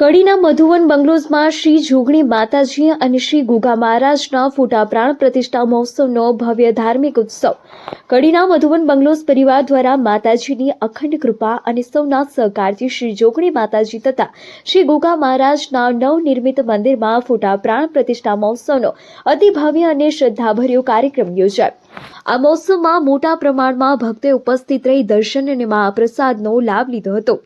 કડીના મધુવન બંગલોઝમાં શ્રી જોગણી માતાજી અને શ્રી ગુગા મહારાજના ફોટા પ્રાણ પ્રતિષ્ઠા મહોત્સવનો ભવ્ય ધાર્મિક ઉત્સવ. કડીના મધુવન બંગલોઝ પરિવાર દ્વારા માતાજીની અખંડ કૃપા અને સૌના સહકારથી શ્રી જોગણી માતાજી તથા શ્રી ગુગા મહારાજના નવનિર્મિત મંદિરમાં ફોટા પ્રાણ પ્રતિષ્ઠા મહોત્સવનો અતિ ભવ્ય અને શ્રદ્ધાભર્યો કાર્યક્રમ યોજાયો. આ મહોત્સવમાં મોટા પ્રમાણમાં ભક્તોએ ઉપસ્થિત રહી દર્શન અને મહાપ્રસાદનો લાભ લીધો હતો.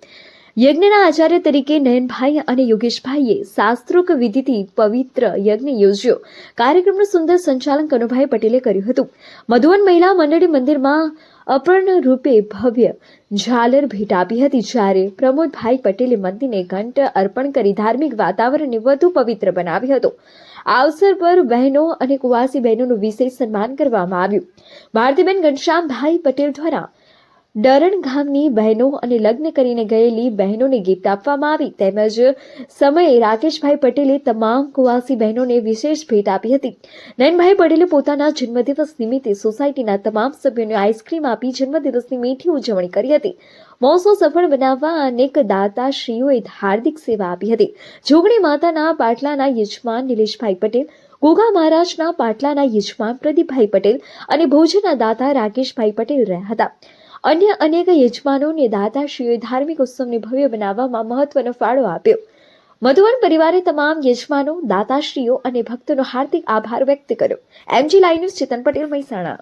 યજ્ઞના આચાર્ય તરીકે નયનભાઈ અને યોગેશભાઈએ શાસ્ત્રોક વિધિથી પવિત્ર યજ્ઞ યોજ્યો. કાર્યક્રમનું સુંદર સંચાલન કનુભાઈ પટેલે કર્યું હતું. મધુવન મહિલા મંડળી મંદિરમાં અપર્ણ રૂપે ભવ્ય ઝાલર ભેટ આપી હતી, જ્યારે પ્રમોદભાઈ પટેલે મંદિરને ઘંટ અર્પણ કરી ધાર્મિક વાતાવરણને વધુ પવિત્ર બનાવ્યું હતું. આ અવસર પર બહેનો અને કુવાસી બહેનોનું વિશેષ સન્માન કરવામાં આવ્યું. ભારતીબેન ઘનશ્યામભાઈ પટેલ દ્વારા ડરણ ગામની બહેનો અને લગ્ન કરીને ગયેલી બહેનોને ગિફ્ટ આપવામાં આવી. તેમજ સમયે રાકેશભાઈ પટેલે તમામ કુવાસી બહેનોને વિશેષ ભેટ આપી હતી. નયનભાઈ પટેલે પોતાના જન્મદિવસ નિમિત્તે સોસાયટીના તમામ સભ્યોને આઈસ્ક્રીમ આપી જન્મદિવસની મીઠી ઉજવણી કરી હતી. મહોત્સવ સફળ બનાવવા અનેક દાતાશ્રીઓએ હાર્દિક સેવા આપી હતી. જોગણી માતાના પાટલાના યજમાન નિલેશભાઈ પટેલ, ગોગા મહારાજના પાટલાના યજમાન પ્રદીપભાઈ પટેલ અને ભોજનના દાતા રાકેશભાઈ પટેલ રહ્યા હતા. અન્ય અનેક યજમાનોને દાતાશ્રીઓએ ધાર્મિક ઉત્સવને ભવ્ય બનાવવામાં મહત્વનો ફાળો આપ્યો. મધુવન પરિવારે તમામ યજમાનો, દાતાશ્રીઓ અને ભક્તોનો હાર્દિક આભાર વ્યક્ત કર્યો. MG live news Chetan Patel Mehsana.